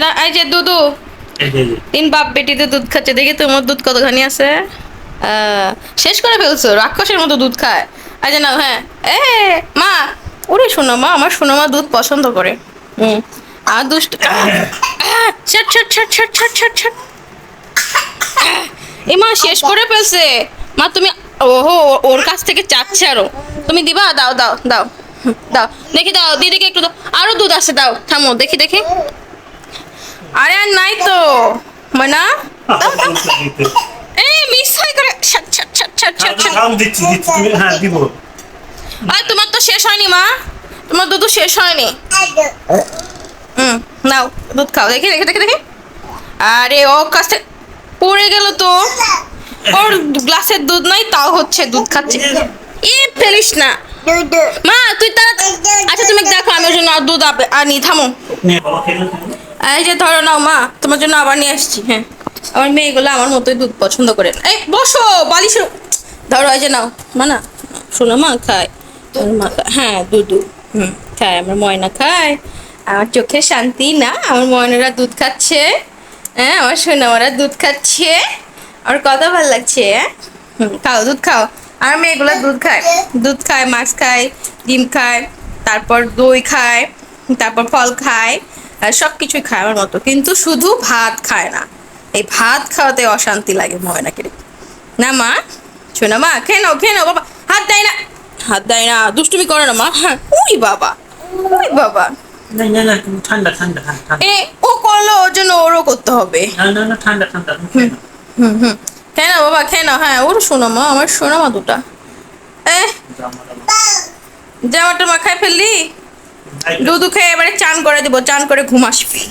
ময়না এই যে যে। তিন বাপ বেটিতে দুধ খাচ্ছে দেখি তোমার দুধ কতখানি আছে? শেষ করে ফেলছো রাক্ষসের মতো দুধ খায়। আজ না হ্যাঁ। এ মা ওরে শোনো মা আমার শোনো মা দুধ পছন্দ করে। হুম। আর দুষ্ট ছট ছট ছট ছট ছট ছট ছট। এ মা শেষ করে ফেলছে। মা তুমি ওহো ওর কাছ থেকে চাচ্ছে আরও। তুমি দিবা? দাও দাও দাও। দাও। দেখি দাও দিদিকে একটু দাও। আরও দুধ আছে দাও। থামো দেখি দেখি। ময়না এই মিস হয়ে করে ছট ছট ছট ছট ছট ছট খাম দিচ্ছি দিচ্ছি তুমি হ্যাঁ দিব। আর তোমার তো শেষ হয়নি মা। তোমার দুধ শেষ হয়নি। হুম নাও দুধ খাও। দেখি দেখি দেখি দেখি। আরে ও কাছে পড়ে গেল তো। ওর গ্লাসের দুধ নাই তাও হচ্ছে দুধ খাচ্ছে। এ ফেলিস না। মা তুই তারা আচ্ছা তুমি দেখো আমি ওর জন্য আর দুধ আনি থামো। নিয়ে বাবা খেলে এই যে ধরো নাও মা তোমার জন্য আবার নিয়ে আসছি হ্যাঁ। আমার মেয়েগুলো আমার মতোই দুধ পছন্দ করে এই বসো বালিশ ধরো এই যে নাও। মা না শোনো মা খায়। আমার মা খায়। হ্যাঁ দুধু হুম খায়। আমার ময়না খায়। আমার চোখে শান্তি না আমার ময়নারা দুধ খাচ্ছে। হ্যাঁ আমার সোনামারা দুধ খাচ্ছে। আর কত ভালো লাগছে হ্যাঁ? হুম খাও দুধ খাও। আর মেয়েগুলো দুধ খায়। দুধ খায় মাছ খায় ডিম খায় তারপর দই খায় তারপর ফল খায়। সব কিছুই খায় আমার মতো কিন্তু শুধু ভাত খায় না এই ভাত খাওয়াতে অশান্তি লাগে ময়নাকে। না মা শোনা মা খেয়ে নাও খেয়ে নাও বাবা হাত দেয় না হাত দেয় না দুষ্টুমি করে না মা হ্যাঁ উই বাবা উই বাবা ঠান্ডা ঠান্ডা ঠান্ডা ঠান্ডা। এ ও করল ওর জন্য ওরও করতে হবে না না না ঠান্ডা ঠান্ডা তুমি খেয়ে নাও। হুম হুম খেয়ে নাও বাবা খেয়ে নাও হ্যাঁ ওর শোনো মা আমার শোনো মা দুটা এ জামা টামা। জামাটা মা খাই ফেললি। দুধু খেয়ে এবারে চান করে দিব চান করে ঘুম আসবি।